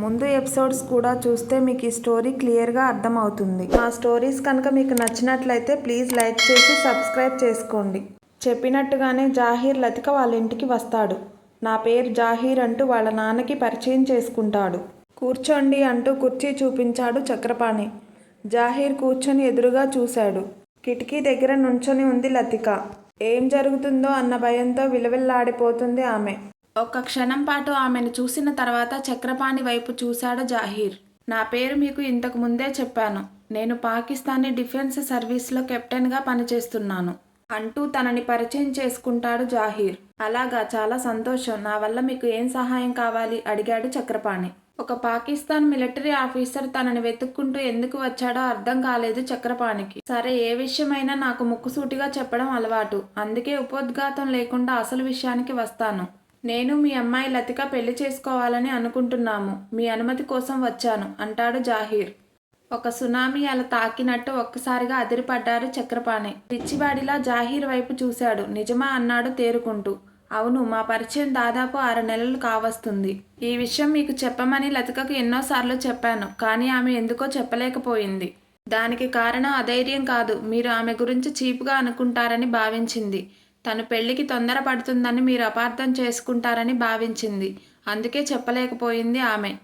ముందు ఎపిసోడ్స్ కూడా చూస్తే మీకు ఈ స్టోరీ క్లియర్గా అర్థమవుతుంది. మా స్టోరీస్ కనుక మీకు నచ్చినట్లయితే ప్లీజ్ లైక్ చేసి సబ్స్క్రైబ్ చేసుకోండి. చెప్పినట్టుగానే జాహీర్ లతిక వాళ్ళ ఇంటికి వస్తాడు. నా పేరు జాహీర్ అంటూ వాళ్ళ నాన్నకి పరిచయం చేసుకుంటాడు. కూర్చోండి అంటూ కుర్చీ చూపించాడు చక్రపాణి. జాహీర్ కూర్చొని ఎదురుగా చూశాడు. కిటికీ దగ్గర నుంచొని ఉంది లతిక. ఏం జరుగుతుందో అన్న భయంతో విలవిల్లాడిపోతుంది ఆమె. ఒక్క క్షణం పాటు ఆమెను చూసిన తర్వాత చక్రపాణి వైపు చూశాడు జాహీర్. నా పేరు మీకు ఇంతకు ముందే చెప్పాను. నేను పాకిస్తానీ డిఫెన్స్ సర్వీస్లో కెప్టెన్గా పనిచేస్తున్నాను. అంటూ తనని పరిచయం చేసుకుంటాడు జాహీర్. అలాగా చాలా సంతోషం. నా వల్ల మీకు ఏం సహాయం కావాలి? అడిగాడు చక్రపాణి. ఒక పాకిస్తాన్ మిలిటరీ ఆఫీసర్ తనని వెతుక్కుంటూ ఎందుకు వచ్చాడో అర్థం కాలేదు చక్రపాణికి. సరే ఏ విషయమైనా నాకు ముక్కుసూటిగా చెప్పడం అలవాటు. అందుకే ఉపోద్ఘాతం లేకుండా అసలు విషయానికి వస్తాను. నేను మీ అమ్మాయి లతిక పెళ్ళి చేసుకోవాలని అనుకుంటున్నాము. మీ అనుమతి కోసం వచ్చాను అంటాడు జాహీర్. ఒక సునామీ అలా తాకినట్టు ఒక్కసారిగా అదిరిపడ్డారు చక్రపాణి. పిచ్చివాడిలా జాహీర్ వైపు చూశాడు. నిజమా అన్నాడు తేరుకుంటూ. అవును మా పరిచయం దాదాపు ఆరు నెలలు కావస్తుంది. ఈ విషయం మీకు చెప్పమని లతికకు ఎన్నోసార్లు చెప్పాను కానీ ఆమె ఎందుకో చెప్పలేకపోయింది. దానికి కారణం అధైర్యం కాదు. మీరు ఆమె గురించి చీపుగా అనుకుంటారని భావించింది. తను పెళ్ళికి తొందరపడుతుందని మీరు అపార్థం చేసుకుంటారని భావించింది. అందుకే చెప్పలేకపోయింది ఆమె.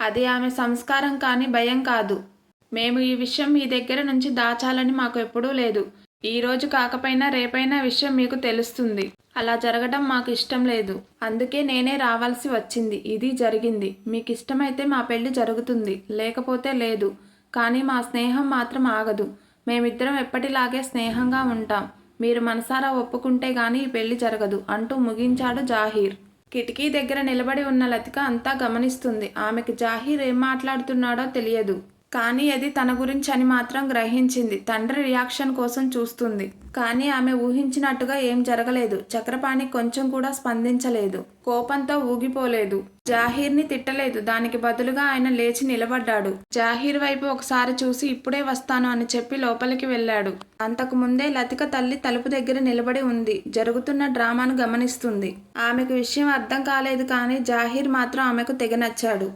అది ఆమె సంస్కారం కానీ భయం కాదు. మేము ఈ విషయం మీ దగ్గర నుంచి దాచాలని మాకు ఎప్పుడూ లేదు. ఈ రోజు కాకపోయినా రేపైనా విషయం మీకు తెలుస్తుంది. అలా జరగడం మాకు ఇష్టం లేదు. అందుకే నేనే రావాల్సి వచ్చింది. ఇది జరిగింది. మీకు ఇష్టమైతే మా పెళ్ళి జరుగుతుంది. లేకపోతే లేదు. కానీ మా స్నేహం మాత్రం ఆగదు. మేమిద్దరం ఎప్పటిలాగే స్నేహంగా ఉంటాం. మీరు మనసారా ఒప్పుకుంటే గాని ఈ పెళ్ళి జరగదు అంటూ ముగించాడు జాహీర్. కిటికీ దగ్గర నిలబడి ఉన్న లతిక అంతా గమనిస్తుంది. ఆమెకి జాహీర్ ఏం మాట్లాడుతున్నాడో తెలియదు. కానీ అది తన గురించి అని మాత్రం గ్రహించింది. తండ్రి రియాక్షన్ కోసం చూస్తుంది. కానీ ఆమె ఊహించినట్టుగా ఏం జరగలేదు. చక్రపాణి కొంచెం కూడా స్పందించలేదు. కోపంతో ఊగిపోలేదు. జాహీర్ని తిట్టలేదు. దానికి బదులుగా ఆయన లేచి నిలబడ్డాడు. జాహీర్ వైపు ఒకసారి చూసి ఇప్పుడే వస్తాను అని చెప్పి లోపలికి వెళ్ళాడు. అంతకు ముందే లతిక తల్లి తలుపు దగ్గర నిలబడి ఉంది. జరుగుతున్న డ్రామాను గమనిస్తుంది. ఆమెకు విషయం అర్థం కాలేదు కానీ జాహీర్ మాత్రం ఆమెకు తెగ నచ్చాడు.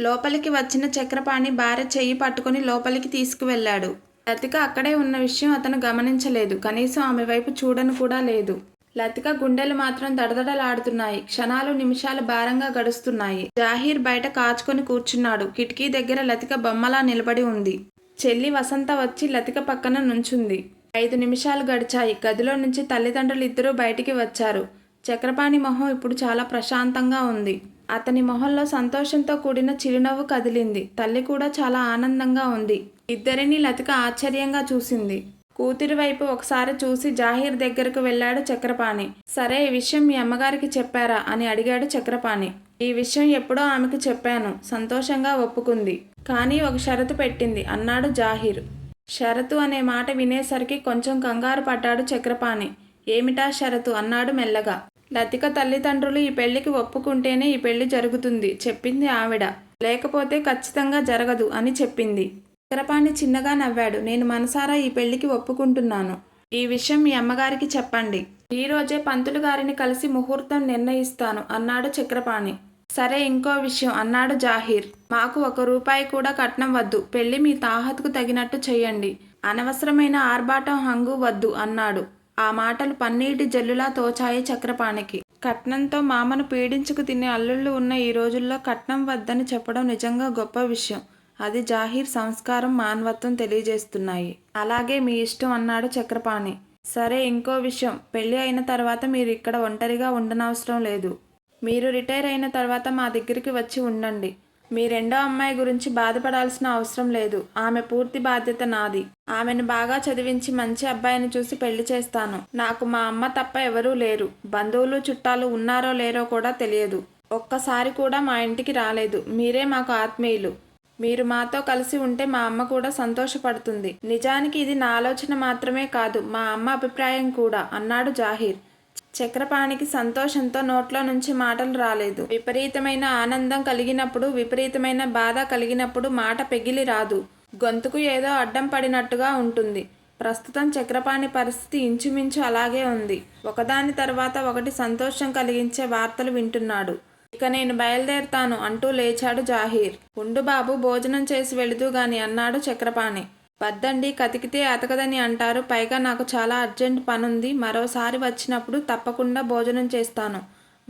లోపలికి వచ్చిన చక్రపాణి భార్య చెయ్యి పట్టుకుని లోపలికి తీసుకువెళ్ళాడు. లతిక అక్కడే ఉన్న విషయం అతను గమనించలేదు. కనీసం ఆమె వైపు చూడను కూడా లేదు. లతిక గుండెలు మాత్రం దడదడలాడుతున్నాయి. క్షణాలు నిమిషాలు భారంగా గడుస్తున్నాయి. జాహీర్ బయట కాచుకొని కూర్చున్నాడు. కిటికీ దగ్గర లతిక బొమ్మలా నిలబడి ఉంది. చెల్లి వసంత వచ్చి లతిక పక్కన నుంచుంది. ఐదు నిమిషాలు గడిచాయి. గదిలో నుంచి తల్లిదండ్రులు ఇద్దరూ బయటికి వచ్చారు. చక్రపాణి మొహం ఇప్పుడు చాలా ప్రశాంతంగా ఉంది. అతని మొహంలో సంతోషంతో కూడిన చిరునవ్వు కదిలింది. తల్లి కూడా చాలా ఆనందంగా ఉంది. ఇద్దరిని లతిక ఆశ్చర్యంగా చూసింది. కూతురి వైపు ఒకసారి చూసి జాహీర్ దగ్గరకు వెళ్ళాడు చక్రపాణి. సరే ఈ విషయం మీ అమ్మగారికి చెప్పారా? అని అడిగాడు చక్రపాణి. ఈ విషయం ఎప్పుడో ఆమెకు చెప్పాను. సంతోషంగా ఒప్పుకుంది. కానీ ఒక షరతు పెట్టింది. అన్నాడు జాహీర్. షరతు అనే మాట వినేసరికి కొంచెం కంగారు పడ్డాడు చక్రపాణి. ఏమిటా షరతు? అన్నాడు మెల్లగా. లతిక తల్లిదండ్రులు ఈ పెళ్ళికి ఒప్పుకుంటేనే ఈ పెళ్ళి జరుగుతుంది చెప్పింది ఆవిడ. లేకపోతే ఖచ్చితంగా జరగదు అని చెప్పింది. చక్రపాణి చిన్నగా నవ్వాడు. నేను మనసారా ఈ పెళ్ళికి ఒప్పుకుంటున్నాను. ఈ విషయం మీ అమ్మగారికి చెప్పండి. ఈ రోజే పంతులు గారిని కలిసి ముహూర్తం నిర్ణయిస్తాను అన్నాడు చక్రపాణి. సరే ఇంకో విషయం అన్నాడు జాహీర్. మాకు ఒక రూపాయి కూడా కట్నం వద్దు. పెళ్ళి మీ తాహతుకు తగినట్టు చేయండి. అనవసరమైన ఆర్భాటం హంగు వద్దు అన్నాడు. ఆ మాటలు పన్నీటి జల్లులా తోచాయి చక్రపాణికి. కట్నంతో మామను పీడించుకు తినే అల్లుళ్ళు ఉన్న ఈ రోజుల్లో కట్నం వద్దని చెప్పడం నిజంగా గొప్ప విషయం. అది జాహీర్ సంస్కారం మానవత్వం తెలియజేస్తున్నాయి. అలాగే మీ ఇష్టం అన్నాడు చక్రపాణి. సరే ఇంకో విషయం. పెళ్ళి అయిన తర్వాత మీరు ఇక్కడ ఒంటరిగా ఉండనవసరం లేదు. మీరు రిటైర్ అయిన తర్వాత మా దగ్గరికి వచ్చి ఉండండి. మీ రెండో అమ్మాయి గురించి బాధపడాల్సిన అవసరం లేదు. ఆమె పూర్తి బాధ్యత నాది. ఆమెను బాగా చదివించి మంచి అబ్బాయిని చూసి పెళ్ళి చేస్తాను. నాకు మా అమ్మ తప్ప ఎవరూ లేరు. బంధువులు చుట్టాలు ఉన్నారో లేరో కూడా తెలియదు. ఒక్కసారి కూడా మా ఇంటికి రాలేదు. మీరే మాకు ఆత్మీయులు. మీరు మాతో కలిసి ఉంటే మా అమ్మ కూడా సంతోషపడుతుంది. నిజానికి ఇది నా ఆలోచన మాత్రమే కాదు మా అమ్మ అభిప్రాయం కూడా అన్నాడు జాహీర్. చక్రపాణికి సంతోషంతో నోట్లో నుంచి మాటలు రాలేదు. విపరీతమైన ఆనందం కలిగినప్పుడు విపరీతమైన బాధ కలిగినప్పుడు మాట పెగిలి రాదు. గొంతుకు ఏదో అడ్డం పడినట్టుగా ఉంటుంది. ప్రస్తుతం చక్రపాణి పరిస్థితి ఇంచుమించు అలాగే ఉంది. ఒకదాని తర్వాత ఒకటి సంతోషం కలిగించే వార్తలు వింటున్నాడు. ఇక నేను బయలుదేరుతాను అంటూ లేచాడు జాహీర్. ఉండు బాబు భోజనం చేసి వెళుతూ గాని అన్నాడు చక్రపాణి. వద్దండి కతికితే అతకదని అంటారు. పైగా నాకు చాలా అర్జెంట్ పనుంది. మరోసారి వచ్చినప్పుడు తప్పకుండా భోజనం చేస్తాను.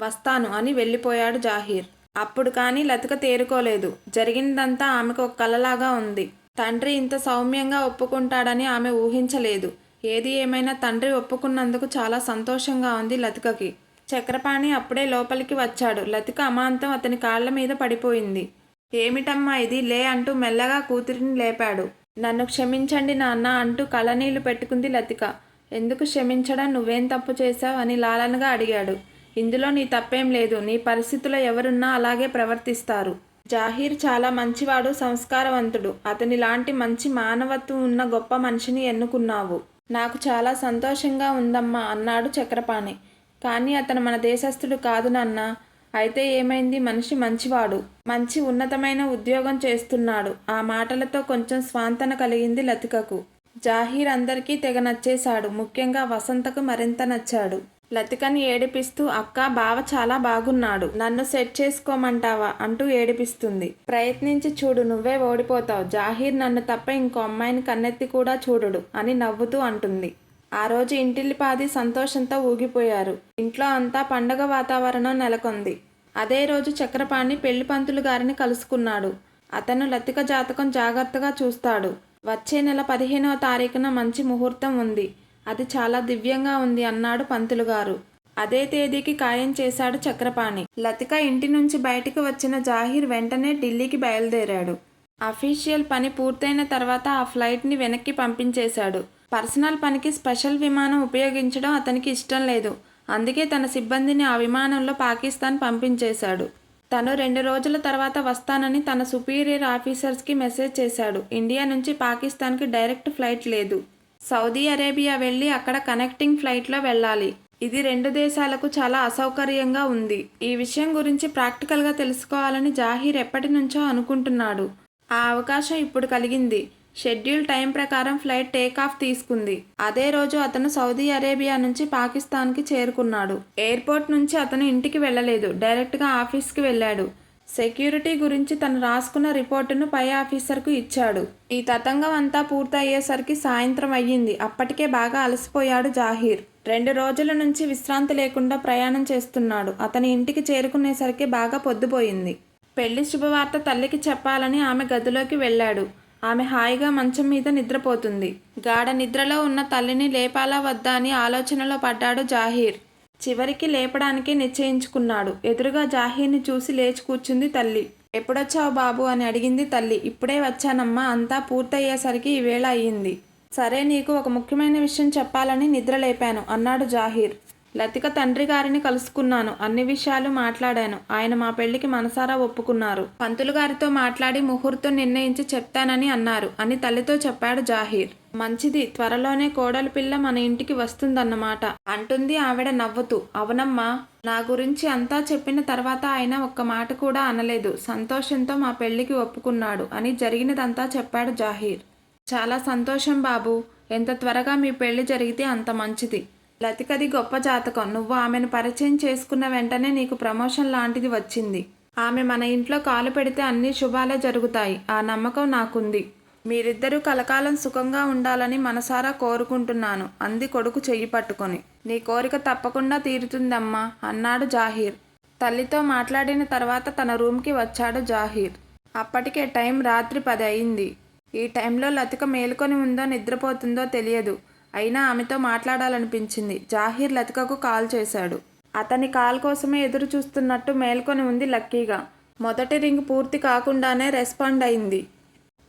వస్తాను అని వెళ్ళిపోయాడు జాహీర్. అప్పుడు కానీ లతిక తేరుకోలేదు. జరిగిందంతా ఆమెకు ఒక కలలాగా ఉంది. తండ్రి ఇంత సౌమ్యంగా ఒప్పుకుంటాడని ఆమె ఊహించలేదు. ఏది ఏమైనా తండ్రి ఒప్పుకున్నందుకు చాలా సంతోషంగా ఉంది లతికకి. చక్రపాణి అప్పుడే లోపలికి వచ్చాడు. లతిక అమాంతం అతని కాళ్ళ మీద పడిపోయింది. ఏమిటమ్మా ఇది? లే అంటూ మెల్లగా కూతురిని లేపాడు. నన్ను క్షమించండి నాన్న అంటూ కళనీళ్ళు పెట్టుకుంది లతిక. ఎందుకు క్షమించడం? నువ్వేం తప్పు చేశావు? అని లాలనగా అడిగాడు. ఇందులో నీ తప్పేం లేదు. నీ పరిస్థితిలో ఎవరున్నా అలాగే ప్రవర్తిస్తారు. జాహీర్ చాలా మంచివాడు సంస్కారవంతుడు. అతని లాంటి మంచి మానవత్వం ఉన్న గొప్ప మనిషిని ఎన్నుకున్నావు. నాకు చాలా సంతోషంగా ఉందమ్మా అన్నాడు చక్రపాణి. కానీ అతను మన దేశస్థుడు కాదు నాన్న. అయితే ఏమైంది? మనిషి మంచివాడు. మంచి ఉన్నతమైన ఉద్యోగం చేస్తున్నాడు. ఆ మాటలతో కొంచెం స్వాంతన కలిగింది లతికకు. జాహీర్ అందరికీ తెగ నచ్చేశాడు. ముఖ్యంగా వసంతకు మరింత నచ్చాడు. లతికని ఏడిపిస్తూ అక్క బావ చాలా బాగున్నాడు. నన్ను సెట్ చేసుకోమంటావా? అంటూ ఏడిపిస్తుంది. ప్రయత్నించి చూడు నువ్వే ఓడిపోతావు. జాహీర్ నన్ను తప్ప ఇంకో అమ్మాయిని కన్నెత్తి కూడా చూడడు అని నవ్వుతూ అంటుంది. ఆ రోజు ఇంటిల్లిపాది సంతోషంతో ఊగిపోయారు. ఇంట్లో అంతా పండగ వాతావరణం నెలకొంది. అదే రోజు చక్రపాణి పెళ్ళి పంతులు గారిని కలుసుకున్నాడు. అతను లతిక జాతకం జాగ్రత్తగా చూస్తాడు. వచ్చే నెల పదిహేనవ తారీఖున మంచి ముహూర్తం ఉంది. అది చాలా దివ్యంగా ఉంది అన్నాడు పంతులు గారు. అదే తేదీకి ఖాయం చేశాడు చక్రపాణి. లతిక ఇంటి నుంచి బయటికి వచ్చిన జాహీర్ వెంటనే ఢిల్లీకి బయలుదేరాడు. అఫీషియల్ పని పూర్తయిన తర్వాత ఆ ఫ్లైట్ని వెనక్కి పంపించేశాడు. పర్సనల్ పనికి స్పెషల్ విమానం ఉపయోగించడం అతనికి ఇష్టం లేదు. అందుకే తన సిబ్బందిని ఆ విమానంలో పాకిస్తాన్ పంపించేశాడు. తను రెండు రోజుల తర్వాత వస్తానని తన సుపీరియర్ ఆఫీసర్స్కి మెసేజ్ చేశాడు. ఇండియా నుంచి పాకిస్తాన్కి డైరెక్ట్ ఫ్లైట్ లేదు. సౌదీ అరేబియా వెళ్ళి అక్కడ కనెక్టింగ్ ఫ్లైట్లో వెళ్ళాలి. ఇది రెండు దేశాలకు చాలా అసౌకర్యంగా ఉంది. ఈ విషయం గురించి ప్రాక్టికల్గా తెలుసుకోవాలని జాహీర్ ఎప్పటి నుంచో అనుకుంటున్నాడు. ఆ అవకాశం ఇప్పుడు కలిగింది. షెడ్యూల్ టైం ప్రకారం ఫ్లైట్ టేక్ ఆఫ్ తీసుకుంది. అదే రోజు అతను సౌదీ అరేబియా నుంచి పాకిస్తాన్కి చేరుకున్నాడు. ఎయిర్పోర్ట్ నుంచి అతను ఇంటికి వెళ్ళలేదు. డైరెక్ట్గా ఆఫీస్కి వెళ్ళాడు. సెక్యూరిటీ గురించి తను రాసుకున్న రిపోర్టును పై ఆఫీసర్కు ఇచ్చాడు. ఈ తతంగం అంతా పూర్తయ్యేసరికి సాయంత్రం అయ్యింది. అప్పటికే బాగా అలసిపోయాడు జాహీర్. రెండు రోజుల నుంచి విశ్రాంతి లేకుండా ప్రయాణం చేస్తున్నాడు. అతని ఇంటికి చేరుకునేసరికి బాగా పొద్దుపోయింది. పెళ్ళి శుభవార్త తల్లికి చెప్పాలని ఆమె గదిలోకి వెళ్ళాడు. ఆమె హాయిగా మంచం మీద నిద్రపోతుంది. గాఢ నిద్రలో ఉన్న తల్లిని లేపాలా వద్దా అని ఆలోచనలో పడ్డాడు జాహీర్. చివరికి లేపడానికి నిశ్చయించుకున్నాడు. ఎదురుగా జాహీర్ని చూసి లేచి కూర్చుంది తల్లి. ఎప్పుడొచ్చావు బాబు? అని అడిగింది తల్లి. ఇప్పుడే వచ్చానమ్మా. అంతా పూర్తయ్యేసరికి ఈ వేళ అయ్యింది. సరే నీకు ఒక ముఖ్యమైన విషయం చెప్పాలని నిద్ర లేపాను అన్నాడు జాహీర్. లతిక తండ్రి గారిని కలుసుకున్నాను. అన్ని విషయాలు మాట్లాడాను. ఆయన మా పెళ్ళికి మనసారా ఒప్పుకున్నారు. పంతులు గారితో మాట్లాడి ముహూర్తం నిర్ణయించి చెప్తానని అన్నారు. అని తల్లితో చెప్పాడు జాహీర్. మంచిది. త్వరలోనే కోడలి పిల్ల మన ఇంటికి వస్తుందన్నమాట. అంటుంది ఆవిడ నవ్వుతూ. అవునమ్మా నా గురించి అంతా చెప్పిన తర్వాత ఆయన ఒక్క మాట కూడా అనలేదు. సంతోషంతో మా పెళ్ళికి ఒప్పుకున్నాడు అని జరిగినదంతా చెప్పాడు జాహీర్. చాలా సంతోషం బాబు. ఎంత త్వరగా మీ పెళ్ళి జరిగితే అంత మంచిది. లతికది గొప్ప జాతకం. నువ్వు ఆమెను పరిచయం చేసుకున్న వెంటనే నీకు ప్రమోషన్ లాంటిది వచ్చింది. ఆమె మన ఇంట్లో కాలు పెడితే అన్ని శుభాలే జరుగుతాయి. ఆ నమ్మకం నాకుంది. మీరిద్దరూ కలకాలం సుఖంగా ఉండాలని మనసారా కోరుకుంటున్నాను. అంది కొడుకు చెయ్యి పట్టుకొని. నీ కోరిక తప్పకుండా తీరుతుందమ్మా అన్నాడు జాహీర్. తల్లితో మాట్లాడిన తర్వాత తన రూమ్కి వచ్చాడు జాహీర్. అప్పటికే టైం రాత్రి పది అయింది. ఈ టైంలో లతిక మేలుకొని ఉందో నిద్రపోతుందో తెలియదు. అయినా ఆమెతో మాట్లాడాలనిపించింది. జాహీర్ లతికకు కాల్ చేశాడు. అతని కాల్ కోసమే ఎదురు చూస్తున్నట్టు మేల్కొని ఉంది లక్కీగా. మొదటి రింగ్ పూర్తి కాకుండానే రెస్పాండ్ అయింది.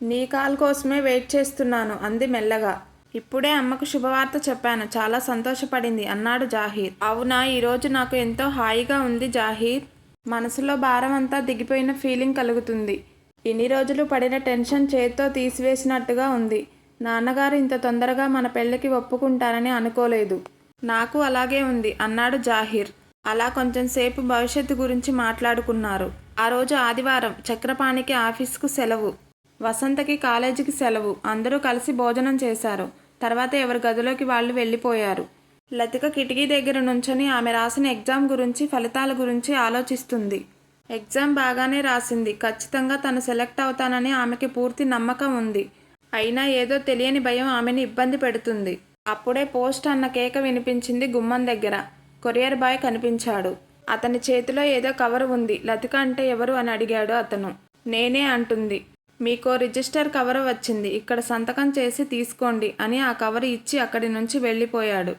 నీ కాల్ కోసమే వెయిట్ చేస్తున్నాను అంది మెల్లగా. ఇప్పుడే అమ్మకు శుభవార్త చెప్పాను. చాలా సంతోషపడింది అన్నాడు జాహీర్. అవునా ఈరోజు నాకు ఎంతో హాయిగా ఉంది జాహీర్. మనసులో భారం అంతా దిగిపోయిన ఫీలింగ్ కలుగుతుంది. ఇన్ని రోజులు పడిన టెన్షన్ చేత్తో తీసివేసినట్టుగా ఉంది. నాన్నగారు ఇంత తొందరగా మన పెళ్ళికి ఒప్పుకుంటారని అనుకోలేదు. నాకు అలాగే ఉంది అన్నాడు జాహీర్. అలా కొంచెం సేపు భవిష్యత్తు గురించి మాట్లాడుకున్నారు. ఆ రోజు ఆదివారం చక్రపాణికి ఆఫీస్కు సెలవు. వసంతకి కాలేజీకి సెలవు. అందరూ కలిసి భోజనం చేశారు. తర్వాత ఎవరి గదిలోకి వాళ్ళు వెళ్ళిపోయారు. లతిక కిటికీ దగ్గర నుంచొని ఆమె రాసిన ఎగ్జామ్ గురించి ఫలితాల గురించి ఆలోచిస్తుంది. ఎగ్జామ్ బాగానే రాసింది. ఖచ్చితంగా తను సెలెక్ట్ అవుతానని ఆమెకి పూర్తి నమ్మకం ఉంది. అయినా ఏదో తెలియని భయం ఆమెని ఇబ్బంది పెడుతుంది. అప్పుడే పోస్ట్ అన్న కేక వినిపించింది గుమ్మం దగ్గర. కొరియర్ బాయ్ కనిపించాడు. అతని చేతిలో ఏదో కవర్ ఉంది. లతిక అంటే ఎవరు అని అడిగాడు అతను. నేనే అంటుంది. మీకో రిజిస్టర్ కవర్ వచ్చింది. ఇక్కడ సంతకం చేసి తీసుకోండి అని ఆ కవర్ ఇచ్చి అక్కడి నుంచి వెళ్ళిపోయాడు.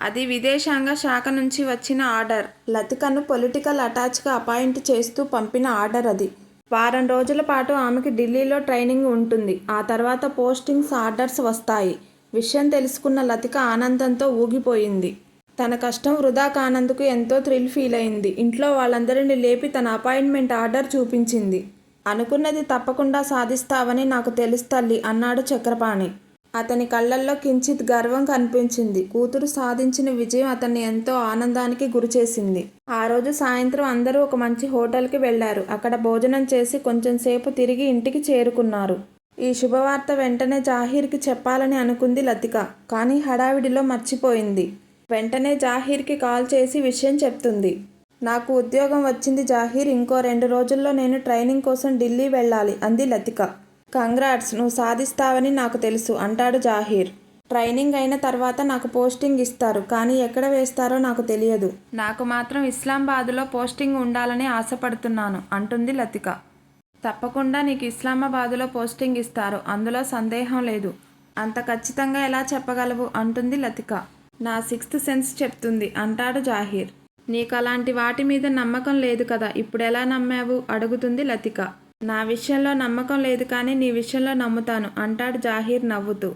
అది విదేశాంగ శాఖ నుంచి వచ్చిన ఆర్డర్. లతికను పొలిటికల్ అటాచ్గా అపాయింట్ చేస్తూ పంపిన ఆర్డర్ అది. వారం రోజుల పాటు ఆమెకి ఢిల్లీలో ట్రైనింగ్ ఉంటుంది. ఆ తర్వాత పోస్టింగ్స్ ఆర్డర్స్ వస్తాయి. విషయం తెలుసుకున్న లతిక ఆనందంతో ఊగిపోయింది. తన కష్టం వృధా కానందుకు ఎంతో థ్రిల్ ఫీల్ అయింది. ఇంట్లో వాళ్ళందరినీ లేపి తన అపాయింట్మెంట్ ఆర్డర్ చూపించింది. అనుకున్నది తప్పకుండా సాధిస్తావని నాకు తెలుసు తల్లి అన్నాడు చక్రపాణి. అతని కళ్ళల్లో కించిత్ గర్వం కనిపించింది. కూతురు సాధించిన విజయం అతన్ని ఎంతో ఆనందానికి గురిచేసింది. ఆ రోజు సాయంత్రం అందరూ ఒక మంచి హోటల్కి వెళ్ళారు అక్కడ భోజనం చేసి కొంచెం సేపు తిరిగి ఇంటికి చేరుకున్నారు. ఈ శుభవార్త వెంటనే జాహీర్కి చెప్పాలని అనుకుంది లతిక. కానీ హడావిడిలో మర్చిపోయింది. వెంటనే జాహీర్కి కాల్ చేసి విషయం చెప్తుంది. నాకు ఉద్యోగం వచ్చింది జాహీర్. ఇంకో రెండు రోజుల్లో నేను ట్రైనింగ్ కోసం ఢిల్లీ వెళ్ళాలి అంది లతిక. కంగ్రాట్స్ నువ్వు సాధిస్తావని నాకు తెలుసు అంటాడు జాహీర్. ట్రైనింగ్ అయిన తర్వాత నాకు పోస్టింగ్ ఇస్తారు కానీ ఎక్కడ వేస్తారో నాకు తెలియదు. నాకు మాత్రం ఇస్లామాబాద్లో పోస్టింగ్ ఉండాలని ఆశపడుతున్నాను అంటుంది లతిక. తప్పకుండా నీకు ఇస్లామాబాదులో పోస్టింగ్ ఇస్తారు అందులో సందేహం లేదు. అంత ఖచ్చితంగా ఎలా చెప్పగలవు అంటుంది లతిక. నా సిక్స్త్ సెన్స్ చెప్తుంది అంటాడు జాహీర్. నీకు అలాంటి వాటి మీద నమ్మకం లేదు కదా ఇప్పుడు ఎలా నమ్మావు అడుగుతుంది లతిక. నా విషయంలో నమ్మకం లేదు కానీ నీ విషయంలో నమ్ముతాను. అంటాడు జాహీర్ నవ్వుతూ.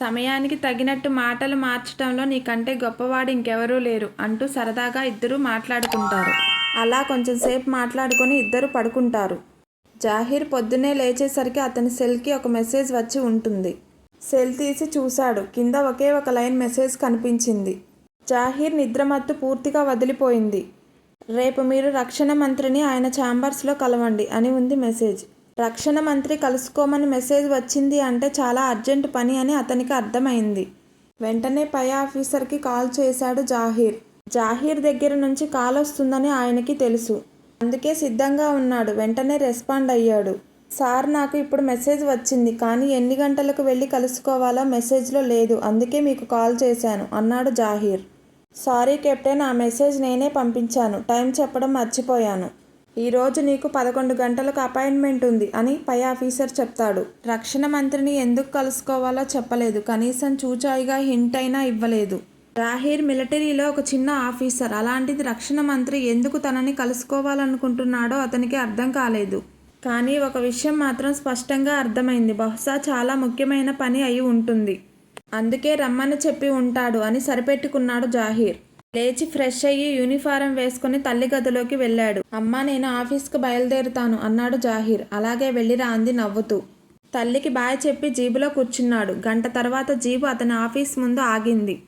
సమయానికి తగినట్టు మాటలు మార్చడంలో నీకంటే గొప్పవాడు ఇంకెవరూ లేరు అంటూ సరదాగా ఇద్దరూ మాట్లాడుకుంటారు. అలా కొంచెం సేపు మాట్లాడుకొని ఇద్దరు పడుకుంటారు. జాహీర్ పొద్దున్నే లేచేసరికి అతని సెల్కి ఒక మెసేజ్ వచ్చి ఉంటుంది. సెల్ తీసి చూశాడు. కింద ఒకే ఒక లైన్ మెసేజ్ కనిపించింది. జాహీర్ నిద్రమత్తు పూర్తిగా వదిలిపోయింది. రేపు మీరు రక్షణ మంత్రిని ఆయన ఛాంబర్స్లో కలవండి అని ఉంది మెసేజ్. రక్షణ మంత్రి కలుసుకోమని మెసేజ్ వచ్చింది అంటే చాలా అర్జెంట్ పని అని అతనికి అర్థమైంది. వెంటనే పై ఆఫీసర్కి కాల్ చేశాడు జాహీర్. జాహీర్ దగ్గర నుంచి కాల్ వస్తుందని ఆయనకి తెలుసు. అందుకే సిద్ధంగా ఉన్నాడు. వెంటనే రెస్పాండ్ అయ్యాడు. సార్ నాకు ఇప్పుడు మెసేజ్ వచ్చింది. కానీ ఎన్ని గంటలకు వెళ్ళి కలుసుకోవాలో మెసేజ్లో లేదు. అందుకే మీకు కాల్ చేశాను అన్నాడు జాహీర్. సారీ కెప్టెన్ ఆ మెసేజ్ నేనే పంపించాను. టైం చెప్పడం మర్చిపోయాను. ఈరోజు నీకు పదకొండు గంటలకు అపాయింట్మెంట్ ఉంది అని పై ఆఫీసర్ చెప్తాడు. రక్షణ మంత్రిని ఎందుకు కలుసుకోవాలో చెప్పలేదు. కనీసం చూచాయిగా హింట్ అయినా ఇవ్వలేదు. రాహీర్ మిలిటరీలో ఒక చిన్న ఆఫీసర్. అలాంటిది రక్షణ మంత్రి ఎందుకు తనని కలుసుకోవాలనుకుంటున్నాడో అతనికి అర్థం కాలేదు. కానీ ఒక విషయం మాత్రం స్పష్టంగా అర్థమైంది. బహుశా చాలా ముఖ్యమైన పని అయి ఉంటుంది. అందుకే రమ్మని చెప్పి ఉంటాడు అని సరిపెట్టుకున్నాడు జాహీర్. లేచి ఫ్రెష్ అయ్యి యూనిఫారం వేసుకుని తల్లి గదిలోకి వెళ్ళాడు. అమ్మా నేను ఆఫీస్కి బయలుదేరుతాను అన్నాడు జాహీర్. అలాగే వెళ్ళిరా అంది నవ్వుతూ. తల్లికి బాయ్ చెప్పి జీబులో కూర్చున్నాడు. గంట తర్వాత జీబు అతని ఆఫీస్ ముందు ఆగింది.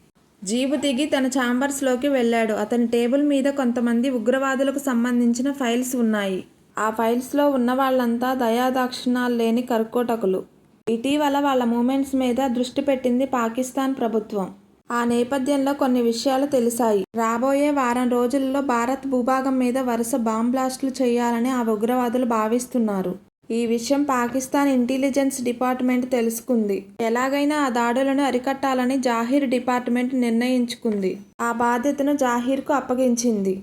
జీబు దిగి తన ఛాంబర్స్లోకి వెళ్ళాడు. అతని టేబుల్ మీద కొంతమంది ఉగ్రవాదులకు సంబంధించిన ఫైల్స్ ఉన్నాయి. ఆ ఫైల్స్లో ఉన్న వాళ్ళంతా దయాదాక్షిణాలు లేని కర్కోటకులు. ఇటీవల వాళ్ళ మూమెంట్స్ మీద దృష్టి పెట్టింది పాకిస్తాన్ ప్రభుత్వం. ఆ నేపథ్యంలో కొన్ని విషయాలు తెలిసాయి. రాబోయే వారం రోజుల్లో భారత్ భూభాగం మీద వరుస బాంబ్ బ్లాస్టులు చేయాలని ఆ ఉగ్రవాదులు భావిస్తున్నారు. ఈ విషయం పాకిస్తాన్ ఇంటెలిజెన్స్ డిపార్ట్మెంట్ తెలుసుకుంది. ఎలాగైనా ఆ దాడులను అరికట్టాలని జాహీర్ డిపార్ట్మెంట్ నిర్ణయించుకుంది. ఆ బాధ్యతను జాహీర్కు అప్పగించింది.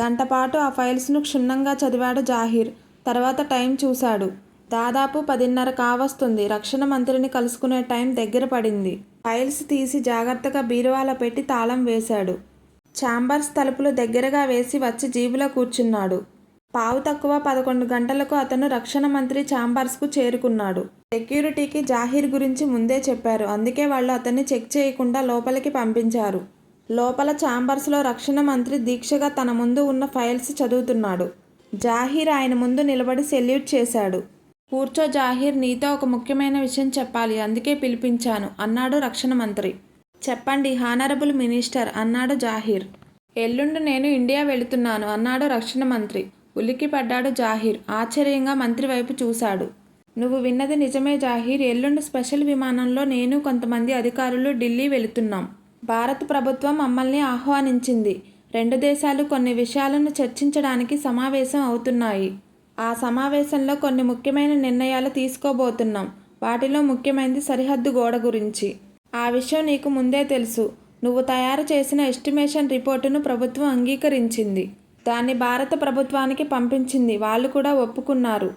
గంటపాటు ఆ ఫైల్స్ను క్షుణ్ణంగా చదివాడు జాహీర్. తర్వాత టైం చూశాడు. దాదాపు పదిన్నర కావస్తుంది. రక్షణ మంత్రిని కలుసుకునే టైం దగ్గర పడింది. ఫైల్స్ తీసి జాగ్రత్తగా బీరువాల పెట్టి తాళం వేశాడు. ఛాంబర్స్ తలుపులు దగ్గరగా వేసి వచ్చి జీబులో కూర్చున్నాడు. పావు తక్కువ పదకొండు గంటలకు అతను రక్షణ మంత్రి ఛాంబర్స్కు చేరుకున్నాడు. సెక్యూరిటీకి జాహీర్ గురించి ముందే చెప్పారు. అందుకే వాళ్ళు అతన్ని చెక్ చేయకుండా లోపలికి పంపించారు. లోపల ఛాంబర్స్లో రక్షణ మంత్రి దీక్షగా తన ముందు ఉన్న ఫైల్స్ చదువుతున్నాడు. జాహీర్ ఆయన ముందు నిలబడి సెల్యూట్ చేశాడు. కూర్చో జాహీర్ నీతో ఒక ముఖ్యమైన విషయం చెప్పాలి. అందుకే పిలిపించాను. అన్నాడు రక్షణ మంత్రి. చెప్పండి హానరబుల్ మినిస్టర్ అన్నాడు జాహీర్. ఎల్లుండి నేను ఇండియా వెళుతున్నాను అన్నాడు రక్షణ మంత్రి. ఉలిక్కి పడ్డాడు జాహీర్. ఆశ్చర్యంగా మంత్రి వైపు చూశాడు. నువ్వు విన్నది నిజమే జాహీర్. ఎల్లుండి స్పెషల్ విమానంలో నేను కొంతమంది అధికారులు ఢిల్లీ వెళుతున్నాం. భారత ప్రభుత్వం మమ్మల్ని ఆహ్వానించింది. రెండు దేశాలు కొన్ని విషయాలను చర్చించడానికి సమావేశం అవుతున్నాయి. ఆ సమావేశంలో కొన్ని ముఖ్యమైన నిర్ణయాలు తీసుకోబోతున్నాం. వాటిలో ముఖ్యమైనది సరిహద్దు గోడ గురించి. ఆ విషయం నీకు ముందే తెలుసు. నువ్వు తయారు చేసిన ఎస్టిమేషన్ రిపోర్టును ప్రభుత్వం అంగీకరించింది. దాన్ని భారత ప్రభుత్వానికి పంపించింది. వాళ్ళు కూడా ఒప్పుకున్నారు.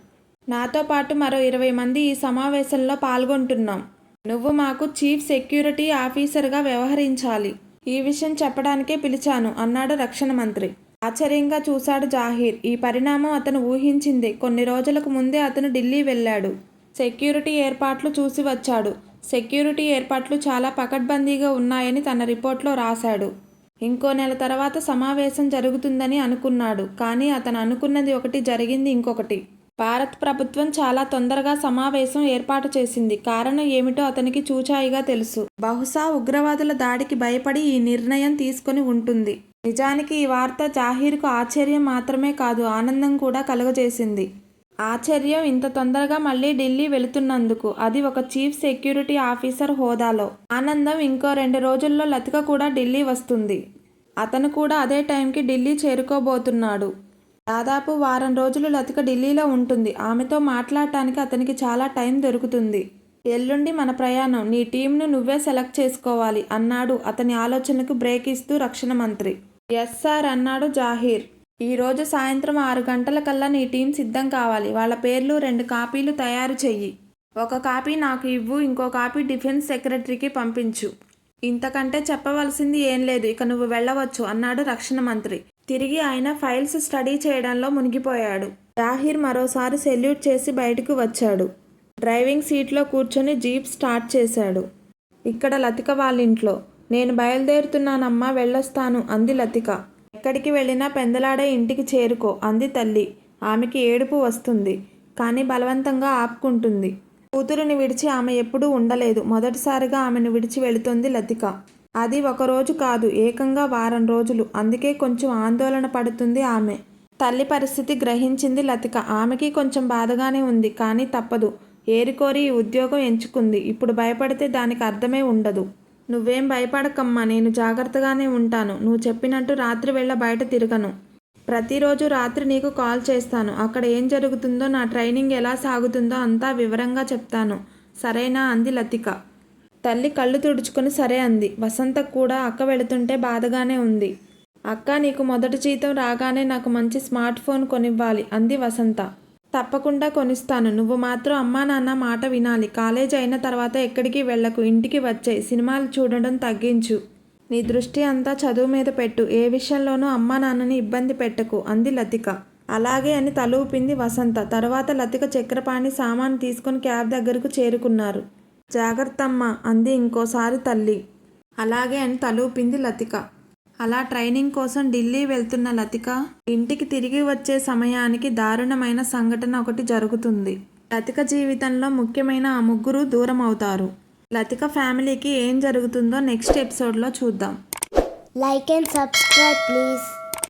నాతో పాటు మరో ఇరవై మంది ఈ సమావేశంలో పాల్గొంటున్నాం. నువ్వు మాకు చీఫ్ సెక్యూరిటీ ఆఫీసర్గా వ్యవహరించాలి. ఈ విషయం చెప్పడానికే పిలిచాను అన్నాడు రక్షణ మంత్రి. ఆశ్చర్యంగా చూశాడు జాహీర్. ఈ పరిణామం అతను ఊహించింది. కొన్ని రోజులకు ముందే అతను ఢిల్లీ వెళ్ళాడు. సెక్యూరిటీ ఏర్పాట్లు చూసి వచ్చాడు. సెక్యూరిటీ ఏర్పాట్లు చాలా పకడ్బందీగా ఉన్నాయని తన రిపోర్ట్లో రాశాడు. ఇంకో నెల తర్వాత సమావేశం జరుగుతుందని అనుకున్నాడు. కానీ అతను అనుకున్నది ఒకటి జరిగింది ఇంకొకటి. భారత్ ప్రభుత్వం చాలా తొందరగా సమావేశం ఏర్పాటు చేసింది. కారణం ఏమిటో అతనికి చూచాయిగా తెలుసు. బహుశా ఉగ్రవాదుల దాడికి భయపడి ఈ నిర్ణయం తీసుకొని ఉంటుంది. నిజానికి ఈ వార్త జాహీర్కు ఆశ్చర్యం మాత్రమే కాదు ఆనందం కూడా కలుగజేసింది. ఆశ్చర్యం ఇంత తొందరగా మళ్ళీ ఢిల్లీ వెళుతున్నందుకు. అది ఒక చీఫ్ సెక్యూరిటీ ఆఫీసర్ హోదాలో. ఆనందం ఇంకో రెండు రోజుల్లో లతిక కూడా ఢిల్లీ వస్తుంది. అతను కూడా అదే టైంకి ఢిల్లీ చేరుకోబోతున్నాడు. దాదాపు వారం రోజులు లతిక ఢిల్లీలో ఉంటుంది. ఆమెతో మాట్లాడటానికి అతనికి చాలా టైం దొరుకుతుంది. ఎల్లుండి మన ప్రయాణం. నీ టీంను నువ్వే సెలెక్ట్ చేసుకోవాలి అన్నాడు అతని ఆలోచనకు బ్రేక్ ఇస్తూ రక్షణ మంత్రి. ఎస్ సార్ అన్నాడు జాహీర్. ఈరోజు సాయంత్రం ఆరు గంటలకల్లా నీ టీం సిద్ధం కావాలి. వాళ్ళ పేర్లు రెండు కాపీలు తయారు చెయ్యి. ఒక కాపీ నాకు ఇవ్వు ఇంకో కాపీ డిఫెన్స్ సెక్రటరీకి పంపించు. ఇంతకంటే చెప్పవలసింది ఏం లేదు ఇక నువ్వు వెళ్ళవచ్చు అన్నాడు రక్షణ మంత్రి. తిరిగి ఆయన ఫైల్స్ స్టడీ చేయడంలో మునిగిపోయాడు. జాహీర్ మరోసారి సెల్యూట్ చేసి బయటకు వచ్చాడు. డ్రైవింగ్ సీట్లో కూర్చొని జీప్ స్టార్ట్ చేశాడు. ఇక్కడ లతిక వాళ్ళ ఇంట్లో నేను బయలుదేరుతున్నానమ్మా వెళ్ళొస్తాను అంది లతిక. ఎక్కడికి వెళ్ళినా పెందలాడే ఇంటికి చేరుకో అంది తల్లి. ఆమెకి ఏడుపు వస్తుంది కానీ బలవంతంగా ఆపుకుంటుంది. కూతురుని విడిచి ఆమె ఎప్పుడూ ఉండలేదు. మొదటిసారిగా ఆమెను విడిచి వెళుతుంది లతిక. అది ఒకరోజు కాదు ఏకంగా వారం రోజులు. అందుకే కొంచెం ఆందోళన పడుతుంది ఆమె. తల్లి పరిస్థితి గ్రహించింది లతిక. ఆమెకి కొంచెం బాధగానే ఉంది కానీ తప్పదు. ఏరికోరి ఈ ఉద్యోగం ఎంచుకుంది. ఇప్పుడు భయపడితే దానికి అర్థమే ఉండదు. నువ్వేం భయపడకమ్మా నేను జాగ్రత్తగానే ఉంటాను. నువ్వు చెప్పినట్టు రాత్రి వెళ్ళ బయట తిరగను. ప్రతిరోజు రాత్రి నీకు కాల్ చేస్తాను. అక్కడ ఏం జరుగుతుందో నా ట్రైనింగ్ ఎలా సాగుతుందో అంతా వివరంగా చెప్తాను. సరేనా? అంది లతిక. తల్లి కళ్ళు తుడుచుకొని సరే అంది. వసంత కూడా అక్క వెళుతుంటే బాధగానే ఉంది. అక్క నీకు మొదటి జీతం రాగానే నాకు మంచి స్మార్ట్ ఫోన్ కొనివ్వాలి అంది వసంత. తప్పకుండా కొనిస్తాను. నువ్వు మాత్రం అమ్మా నాన్న మాట వినాలి. కాలేజ్ అయిన తర్వాత ఎక్కడికి వెళ్ళకు. ఇంటికి వచ్చే సినిమాలు చూడడం తగ్గించు. నీ దృష్టి అంతా చదువు మీద పెట్టు. ఏ విషయంలోనూ అమ్మా నాన్నని ఇబ్బంది పెట్టకు. అంది లతిక. అలాగే అని తలూపింది వసంత. తర్వాత లతిక చక్రపాణి సామాను తీసుకుని క్యాబ్ దగ్గరకు చేరుకున్నారు. జాగ్రత్తమ్మ అంది ఇంకోసారి తల్లి. అలాగే అని తలూపింది లతిక. అలా ట్రైనింగ్ కోసం ఢిల్లీ వెళ్తున్న లతిక ఇంటికి తిరిగి వచ్చే సమయానికి దారుణమైన సంఘటన ఒకటి జరుగుతుంది. లతిక జీవితంలో ముఖ్యమైన ఆ ముగ్గురు దూరం అవుతారు. లతిక ఫ్యామిలీకి ఏం జరుగుతుందో నెక్స్ట్ ఎపిసోడ్లో చూద్దాం. Like and subscribe please